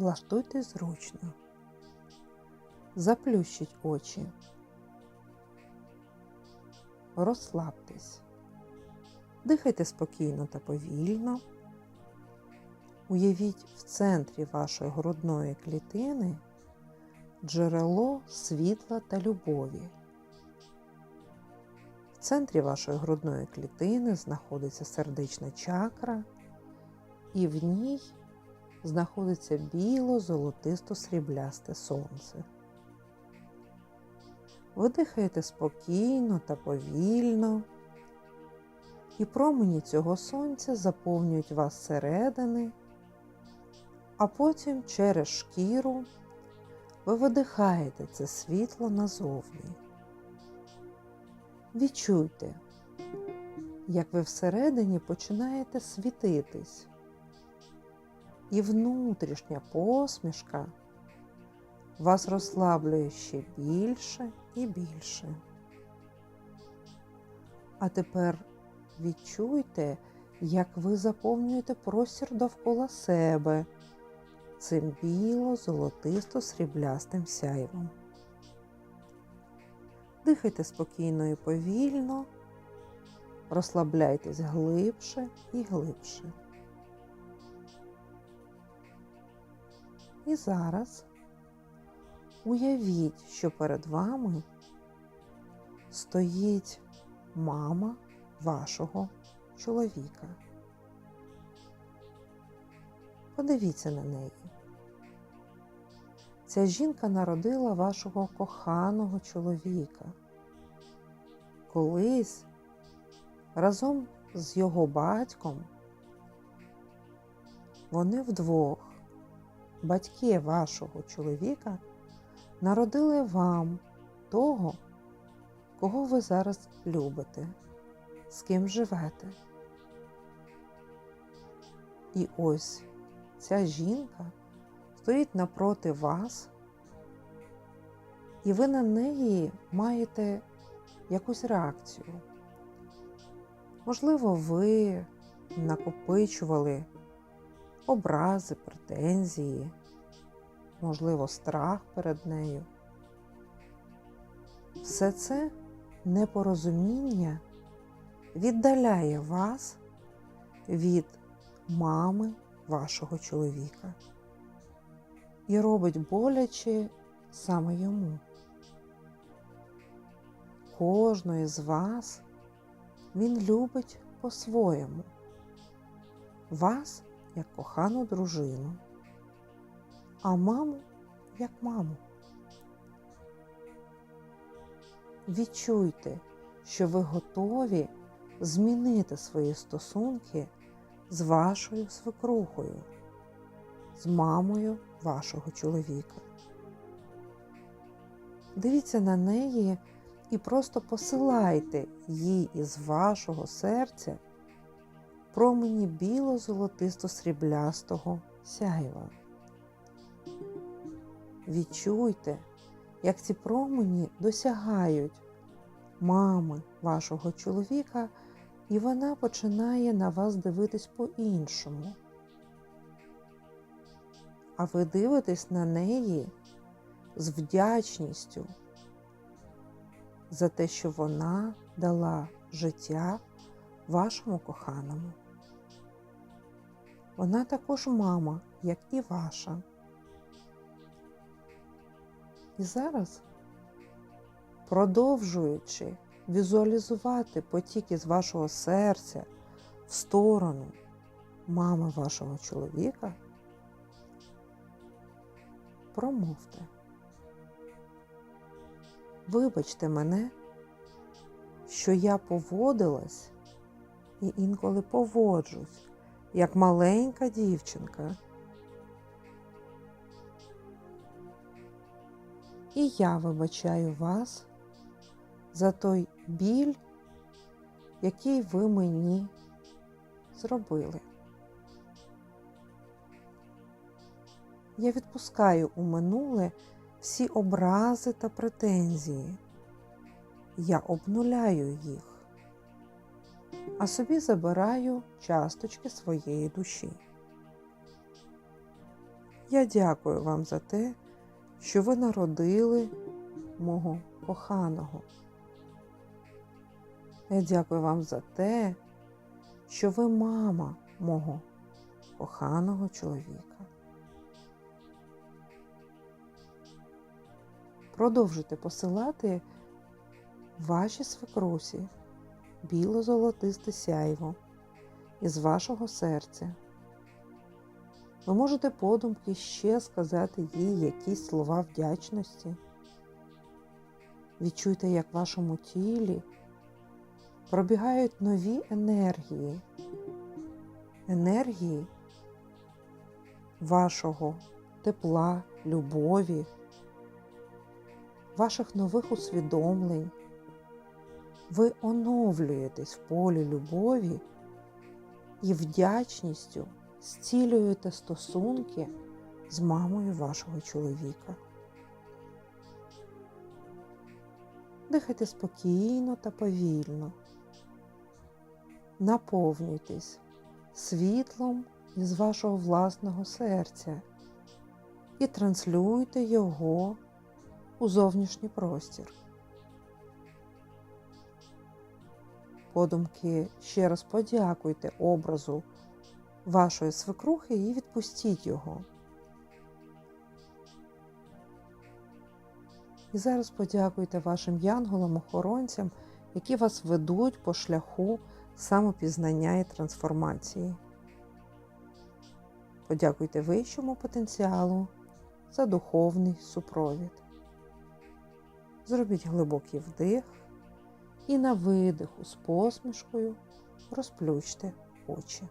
Влаштуйтесь зручно. Заплющіть очі. Розслабтесь. Дихайте спокійно та повільно. Уявіть в центрі вашої грудної клітини джерело світла та любові. В центрі вашої грудної клітини знаходиться сердечна чакра, і в ній знаходиться біло-золотисто-сріблясте сонце. Ви дихаєте спокійно та повільно, і промені цього сонця заповнюють вас зсередини, а потім через шкіру ви видихаєте це світло назовні. Відчуйте, як ви всередині починаєте світитись, і внутрішня посмішка вас розслаблює ще більше і більше. А тепер відчуйте, як ви заповнюєте простір довкола себе цим біло-золотисто-сріблястим сяйвом. Дихайте спокійно і повільно, розслабляйтесь глибше і глибше. І зараз уявіть, що перед вами стоїть мама вашого чоловіка. Подивіться на неї. Ця жінка народила вашого коханого чоловіка. Колись разом з його батьком вони вдвох, батьки вашого чоловіка, народили вам того, кого ви зараз любите, з ким живете. І ось ця жінка стоїть напроти вас, і ви на неї маєте якусь реакцію. Можливо, ви накопичували образи, претензії, можливо, страх перед нею. Все це непорозуміння віддаляє вас від мами вашого чоловіка і робить боляче саме йому. Кожної з вас він любить по-своєму. Вас як кохану дружину, а маму як маму. Відчуйте, що ви готові змінити свої стосунки з вашою свекрухою, з мамою вашого чоловіка. Дивіться на неї і просто посилайте їй із вашого серця промені біло-золотисто-сріблястого сяйва. Відчуйте, як ці промені досягають мами вашого чоловіка, і вона починає на вас дивитись по-іншому. А ви дивитесь на неї з вдячністю за те, що вона дала життя вашому коханому. Вона також мама, як і ваша. І зараз, продовжуючи візуалізувати потік із вашого серця в сторону мами вашого чоловіка, промовте. Вибачте мене, що я поводилась і інколи поводжусь, як маленька дівчинка. І я вибачаю вас за той біль, який ви мені зробили. Я відпускаю у минуле всі образи та претензії. Я обнуляю їх, а собі забираю часточки своєї душі. Я дякую вам за те, що ви народили мого коханого. Я дякую вам за те, що ви мама мого коханого чоловіка. Продовжуйте посилати ваші свекрусі біло-золотисте сяйво із вашого серця. Ви можете подумки ще сказати їй якісь слова вдячності. Відчуйте, як в вашому тілі пробігають нові енергії, енергії вашого тепла, любові, ваших нових усвідомлень. Ви оновлюєтесь в полі любові і вдячністю зцілюєте стосунки з мамою вашого чоловіка. Дихайте спокійно та повільно. Наповнюйтесь світлом із вашого власного серця і транслюйте його у зовнішній простір. Подумки ще раз подякуйте образу вашої свекрухи і відпустіть його. І зараз подякуйте вашим янголам-охоронцям, які вас ведуть по шляху самопізнання і трансформації. Подякуйте вищому потенціалу за духовний супровід. Зробіть глибокий вдих і на видиху з посмішкою розплющте очі.